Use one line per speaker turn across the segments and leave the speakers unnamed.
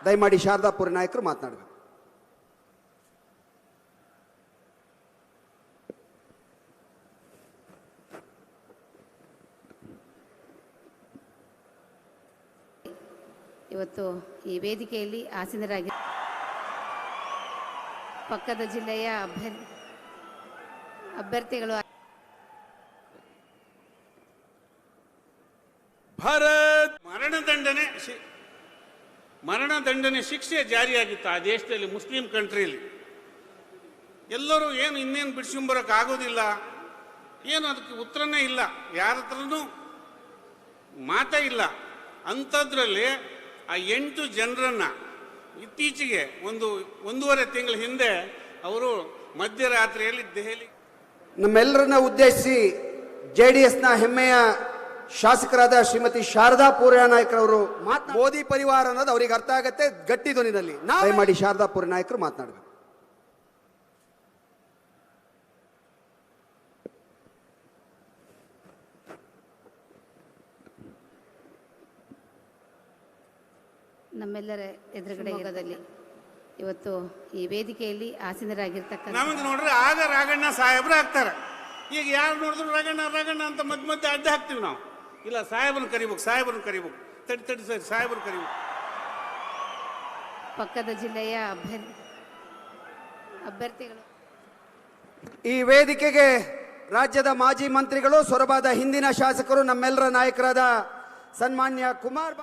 ದಯಮಾಡಿ ಶಾರದಾಪುರಿ ನಾಯಕರು ಮಾತನಾಡಬೇಕು.
ಇವತ್ತು ಈ ವೇದಿಕೆಯಲ್ಲಿ ಆಸೀನರಾಗಿ ಪಕ್ಕದ ಜಿಲ್ಲೆಯ ಅಭ್ಯರ್ಥಿ ಅಭ್ಯರ್ಥಿಗಳು
ಭಾರತ್! ಮರಣದಂಡನೆ ಮರಣದಂಡನೆ ಶಿಕ್ಷೆ ಜಾರಿಯಾಗಿತ್ತು ಆ ದೇಶದಲ್ಲಿ, ಮುಸ್ಲಿಂ ಕಂಟ್ರಿಯಲ್ಲಿ ಎಲ್ಲರೂ ಏನು ಇನ್ನೇನು ಬಿಡಿಸ್ಕೊಂಬರೋಕೆ ಆಗೋದಿಲ್ಲ, ಏನು ಅದಕ್ಕೆ ಉತ್ತರನೇ ಇಲ್ಲ, ಯಾರ ಹತ್ರನೂ ಮಾತೇ ಇಲ್ಲ. ಅಂಥದ್ರಲ್ಲಿ ಆ ಎಂಟು ಜನರನ್ನು ಇತ್ತೀಚೆಗೆ ಒಂದು ಒಂದೂವರೆ ತಿಂಗಳ ಹಿಂದೆ ಅವರು ಮಧ್ಯರಾತ್ರಿಯಲ್ಲಿ ದೆಹಲಿ
ನಮ್ಮೆಲ್ಲರನ್ನ ಉದ್ದೇಶಿಸಿ ಜೆ ಡಿ ಎಸ್ನ ಹೆಮ್ಮೆಯ ಶಾಸಕರಾದ ಶ್ರೀಮತಿ ಶಾರದಾ ಪೂರ್ಯ ನಾಯಕರವರು ಮಾತ್ ಮೋದಿ ಪರಿವಾರ ಅನ್ನೋದು ಅವರಿಗೆ ಅರ್ಥ ಆಗತ್ತೆ ಗಟ್ಟಿ ಧ್ವನಿನಲ್ಲಿ. ನಾವೇ ದಯಮಾಡಿ ಶಾರದಾ ಪೂರ್ಯ ನಾಯಕರು ಮಾತನಾಡಬೇಕು.
ನಮ್ಮೆಲ್ಲರ ಎದುರುಗಡೆ ಇರೋದಲ್ಲಿ ಇವತ್ತು ಈ ವೇದಿಕೆಯಲ್ಲಿ ಆಸೀನರಾಗಿರ್ತಕ್ಕಂಥ
ನಮಗೆ ನೋಡ್ರಿ ಆಗ ರಾಗಣ್ಣ ಸಾಹೇಬ್ರು ಆಗ್ತಾರೆ. ಈಗ ಯಾರು ನೋಡಿದ್ರು ರಾಗಣ್ಣ ರಾಗಣ್ಣ ಅಂತ ಮಧ್ಯ ಮಧ್ಯೆ ಅಡ್ಡ ಹಾಕ್ತೀವಿ ನಾವು. ಇಲ್ಲ ಸಾಹೇಬ್ರನ್ನ ಕರಿಬೇಕು ಸಾಹೇಬ್ರನ್ನ ಕರಿಬೇಕು. ತಡಿ ತಡಿ ಸರಿ ಸಾಹೇಬ್ರನ್ನ ಕರಿಬೇಕು.
ಪಕ್ಕದ ಜಿಲ್ಲೆಯ ಅಭ್ಯರ್ಥಿ ಅಭ್ಯರ್ಥಿಗಳು.
ಈ ವೇದಿಕೆಗೆ ರಾಜ್ಯದ ಮಾಜಿ ಮಂತ್ರಿಗಳು ಸೊರಬಾದ ಹಿಂದಿನ ಶಾಸಕರು ನಮ್ಮೆಲ್ಲರ ನಾಯಕರಾದ ಸನ್ಮಾನ್ಯ ಕುಮಾರ್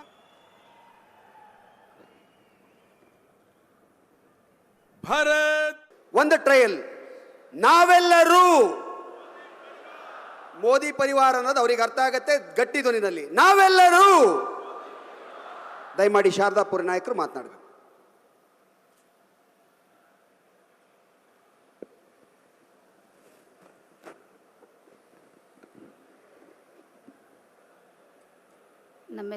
ಭಾರತ್!
ಒಂದು ಟ್ರಯಲ್. ನಾವೆಲ್ಲರೂ ಮೋದಿ ಪರಿವಾರ ಅನ್ನೋದು ಅವ್ರಿಗೆ ಅರ್ಥ ಆಗತ್ತೆ ಗಟ್ಟಿ ಧ್ವನಿನಲ್ಲಿ. ನಾವೆಲ್ಲರೂ ದಯಮಾಡಿ ಶಾರದಾಪುರ ನಾಯಕರು ಮಾತನಾಡಬೇಕು.
ನಮ್ಮೆಲ್ಲ